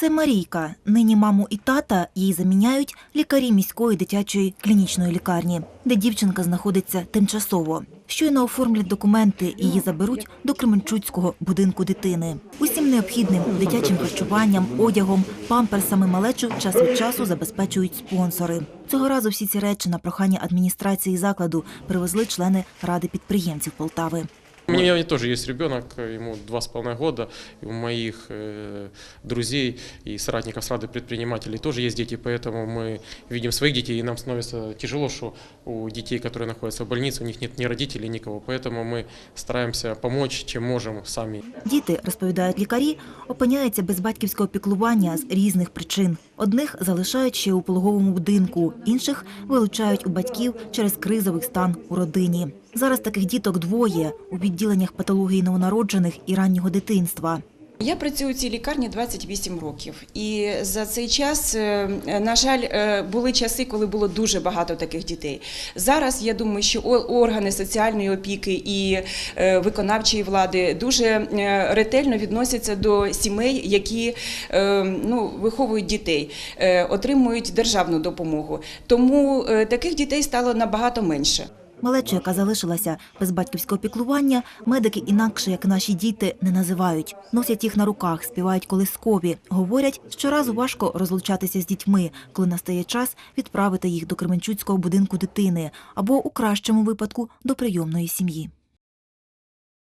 Це Марійка. Нині маму і тата їй заміняють лікарі міської дитячої клінічної лікарні, де дівчинка знаходиться тимчасово. Щойно оформлять документи, її заберуть до Кременчуцького будинку дитини. Усім необхідним дитячим харчуванням, одягом, памперсами малечу час від часу забезпечують спонсори. Цього разу всі ці речі на прохання адміністрації закладу привезли члени ради підприємців Полтави. У меня тоже есть ребенок, ему два с половиной года, и у моих э, друзей и соратников с Рады предпринимателей тоже есть дети, поэтому мы видим своих детей, и нам становится тяжело, что у детей, которые находятся в больнице, у них нет ни родителей, никого, поэтому мы стараемся помочь, чем можем сами. Діти, розповідають лікарі, опиняються без батьківського піклування з різних причин. Одних залишають ще у пологовому будинку, інших вилучають у батьків через кризовий стан у родині. Зараз таких діток двоє у відділеннях патології новонароджених і раннього дитинства. Я працюю у цій лікарні 28 років, і за цей час, е, на жаль, е, були часи, коли було дуже багато таких дітей. Зараз я думаю, що органи соціальної опіки і е, виконавчої влади дуже ретельно відносяться до сімей, які ну, виховують дітей, отримують державну допомогу. Тому таких дітей стало набагато менше. Малечу, яка залишилася без батьківського піклування, медики інакше, як наші діти, не називають. Носять їх на руках, співають колискові. Говорять, щоразу важко розлучатися з дітьми, коли настає час відправити їх до Кременчуцького будинку дитини або, у кращому випадку, до прийомної сім'ї.